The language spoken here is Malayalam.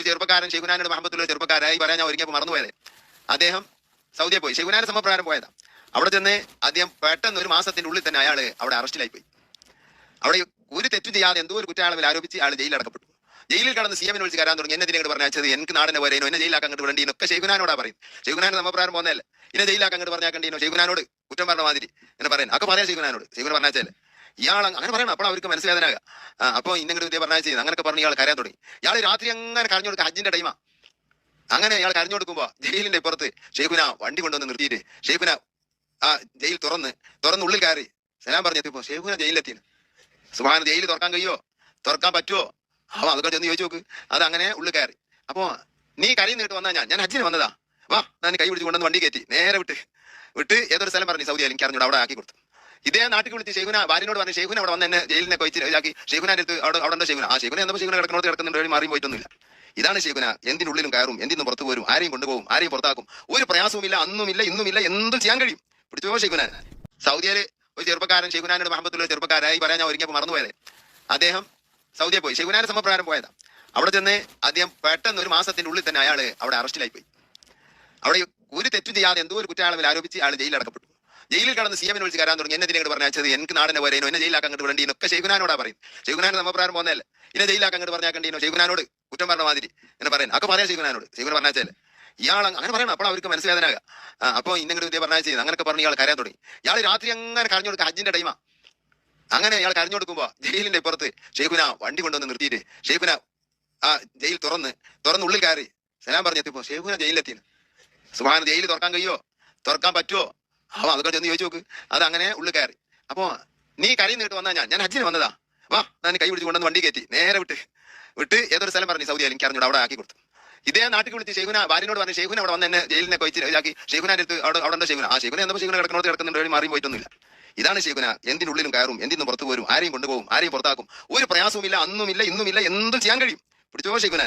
ഒരു ചെറുപ്പക്കാരൻ ഷെയ്ഖുനാനോട് മഹബത്തുള്ള ചെറുപ്പക്കാരായി പറയാൻ ഞാൻ ഒരുങ്ങിയപ്പോൾ മറന്നുപോയത് അദ്ദേഹം സൗദിയെ പോയി. ഷെയ്ഖുനാന്റെ സമപ്രകാരം പോയതാ. അവിടെ ചെന്ന് അദ്ദേഹം പെട്ടെന്ന് ഒരു മാസത്തിന്റെ ഉള്ളിൽ തന്നെ അയാൾ അവിടെ അറസ്റ്റിലായി പോയി. അവിടെ ഒരു തെറ്റും ചെയ്യാതെ എന്തോ ഒരു കുറ്റാളവിൽ ആരോപിച്ച് അയാൾ ജയിലിൽ അടക്കപ്പെട്ടു. ജയിലിൽ കടന്ന് സി എമ്മിനെ വിളിച്ച് കരാൻ തുടങ്ങി. എന്നെ ഇതിനെ പറഞ്ഞത് എനിക്ക് നാടിനെ വരേനോ എന്നെ ജയിലാക്കാൻ അങ്ങോട്ട് വിടേണ്ടീനോ ഒക്കെ ഷെയ്ഖുനാനോടാ പറയും. ഷെയ്ഖുനാൻ സമപ്രകാരം പോകുന്നതല്ലേ എന്നെ ജയിലാക്കാൻ അങ്ങോട്ട് പറഞ്ഞാക്കണ്ടീനോ ഷെയ്ഖുനാനോട് കുറ്റം പറഞ്ഞ മാതിരി എന്നെ പറയാൻ ഒക്കെ പറയാം ഷെയ്ഖുനാനോട് ഷെയ്ഖുൻ പറഞ്ഞാൽ ഇയാൾ അങ്ങനെ പറയണം. അപ്പോൾ അവർക്ക് മനസ്സിലാകാനാകുക അപ്പോൾ ഇന്നെങ്കിലും ഇതേ പറഞ്ഞാൽ ചെയ്യുന്നത് അങ്ങനെയൊക്കെ പറഞ്ഞ് ഇയാൾ കരയാൻ തുടങ്ങി. ഇയാൾ രാത്രി അങ്ങനെ കരഞ്ഞു കൊടുക്കുക ഹജ്ജിന്റെ ടൈമാ അങ്ങനെ ഇയാൾ കരഞ്ഞു കൊടുക്കുമ്പോ ജയിലിന്റെ പുറത്ത് ഷെയ്ഖുന വണ്ടി കൊണ്ടുവന്ന് നിർത്തിയിട്ട് ഷെയ്ഖുന ആ ജയിൽ തുറന്ന് തുറന്ന് ഉള്ളിൽ കയറി. സലാം പറഞ്ഞു എത്തിപ്പോ ഷെയ്ഖുന ജയിലിലെത്തി സുഹാന ജയിൽ തുറക്കാൻ കഴിയോ? തുറക്കാൻ പറ്റുമോ അവ അതൊക്കെ ചെന്ന് ചോദിച്ചു നോക്ക്. അത് അങ്ങനെ ഉള്ളിൽ കയറി. അപ്പോ നീ കരയിൽ നിന്നിട്ട് വന്നാ ഞാൻ ഞാൻ ഹജ്ജിന് വന്നതാ. വാ ഞാൻ കൈ പിടിച്ച് കൊണ്ടുവന്ന് വണ്ടി കയറ്റി. നേരെ വിട്ട് വിട്ട് ഏതൊരു സ്ഥലം പറഞ്ഞു? സൗദി എനിക്ക് അറിഞ്ഞൂടെ അവിടെ ആക്കി കൊടുത്തു. ഇതേ നാട്ടിൽ വിളിച്ച് ഷെയ്ഖുന ഭാര്യനോട് പറഞ്ഞു ഷെയ്ഖുന അവിടെ വന്ന് എന്നെ ജയിലിനെ കൊയിച്ച് ഇതാക്കി. ഷെയ്ഖുനാന്റെ അടുത്ത് അവിടെ അവിടെ എന്താ ഷെയ്ഖുന ആ ഷെയ്ഖുന എന്താ ഷെയ്ഖുന കിടക്കുന്നോട് കിടക്കുന്നുണ്ട്? മാറി പോയിട്ടൊന്നുമില്ല. ഇതാണ് ശേഖുന. എന്തിനുള്ളിലും കയറും എന്തിനും പുറത്തു പോരും ആരെയും കൊണ്ടുപോകും ആരെയും പുറത്താക്കും. ഒരു പ്രയാസവുമില്ല അന്നുമില്ല ഇന്നുമില്ല എന്തും ചെയ്യാൻ കഴിയും. പിടിച്ചു പോകും ശേഖുന. സൗദിയിൽ ഒരു ചെറുപ്പക്കാരൻ ശേഖുനാനോട് മഹബത്തുള്ള ചെറുപ്പക്കാരായി പറയാൻ ഞാൻ ഒരുങ്ങിയപ്പോൾ മറന്നുപോയത്. അദ്ദേഹം സൗദിയെ പോയി. ഷെയ്ഖുനാന്റെ സമപ്രകാരം പോയതാ. അവിടെ ചെന്ന് അദ്ദേഹം പെട്ടെന്ന് ഒരു മാസത്തിന്റെ ഉള്ളിൽ തന്നെ അയാൾ അവിടെ അറസ്റ്റിലായി പോയി. അവിടെ ഒരു തെറ്റും ചെയ്യാതെ എന്തോ ഒരു കുറ്റാളവിൽ ആരോപിച്ച് അയാൾ ജയിലിൽ അടക്കപ്പെട്ടു. ജയിലിൽ കടന്ന് സി എമ്മിനെ വിളിച്ച് കരാൻ തുടങ്ങി. എന്നെ ഇതിനെ അയച്ചത് എനിക്ക് നാടിനെ വരേനോ എന്നെ ജയിലാക്കാൻ അങ്ങോട്ട് വിടേണ്ടീനോ ഒക്കെ ഷെയ്ഖുനാനോടാ പറയും. ഷെയ്ഖുനാൻ നമ്മപ്രകാരം പോകുന്നതല്ല ഇന്നെ ജയിലാക്കാൻ അങ്ങോട്ട് പറഞ്ഞാക്കേണ്ടീനോ ശൈഖുനാനോട് കുറ്റം പറഞ്ഞ മാതിരി. എന്ന് പറയാൻ ഒക്കെ പറയാം ശൈഖുനാനോട് ശൈഖുന പറഞ്ഞാൽ ഇയാൾ അങ്ങനെ പറയണം. അപ്പോൾ അവർക്ക് മനസ്സിലാകാനാകുക അപ്പോൾ ഇന്നെങ്കിലും ഇതേ പറഞ്ഞാൽ ചെയ്യുന്നത് അങ്ങനെയൊക്കെ പറഞ്ഞ് ഇയാൾ കരയാൻ തുടങ്ങി. ഇയാൾ രാത്രി അങ്ങനെ കരഞ്ഞു കൊടുക്കുക ഹജ്ജിന്റെ ടൈമാ അങ്ങനെ ഇയാൾ കരഞ്ഞു കൊടുക്കുമ്പോ ജയിലിന്റെ പുറത്ത് ഷെയ്ഖുന വണ്ടി കൊണ്ടുവന്ന് നിർത്തിയിട്ട് ഷെയ്ഖുന ആ ജയിൽ തുറന്ന് തുറന്ന് ഉള്ളിൽ കയറി. സലാം പറഞ്ഞെത്തിപ്പോ ഷെയ്ഖുന ജയിലിലെത്തിന് സുഹാന ജയിൽ തുറക്കാൻ കഴിയോ? തുറക്കാൻ പറ്റുമോ അവ അതൊക്കെ ചെന്ന് ചോദിച്ചു നോക്ക്. അത് അങ്ങനെ ഉള്ളിൽ കയറി. അപ്പോ നീ കരയിൽ നിന്നിട്ട് വന്നാ ഞാൻ. ഞാൻ ഹജ്ജിന് വന്നതാ. വാ ഞാൻ കൈ പിടിച്ച് കൊണ്ടുവന്ന് വണ്ടി കയറ്റി. നേരെ വിട്ട്. വിട്ട് ഏതൊരു സ്ഥലം പറഞ്ഞു സൗദി എനിക്ക് അറിഞ്ഞൂടെ അവിടെ ആക്കി കൊടുത്തു. ഇതേ നാട്ടിൽ വിളിച്ച് ഷെയ്ഖുന ഭാര്യനോട് പറഞ്ഞു ഷെയ്ഖുന അവിടെ വന്ന് എന്നെ ജയിലിനെ കൊയിച്ച് ഇതാക്കി. ഷെയ്ഖുനാന്റെ അടുത്ത് അവിടെ അവിടെ ഷെയ്ഖുന? ആ ഷെയ്ഖുന എന്തോ ഷെയ്ഖുന കിടക്കണോട് കിടക്കുന്നുണ്ട്. വഴി മാറി പോയിട്ടൊന്നുമില്ല. ഇതാണ് ഷെയ്ഖുന. എന്തിനുള്ളിലും കയറും എന്തിനും പുറത്തു പോരും ആരെയും കൊണ്ടുപോകും ആരെയും പുറത്താക്കും. ഒരു പ്രയാസവുമില്ല അന്നുമില്ല ഇന്നുമില്ല എന്തും ചെയ്യാൻ കഴിയും. പിടിച്ചോ ഷെയ്ഖുന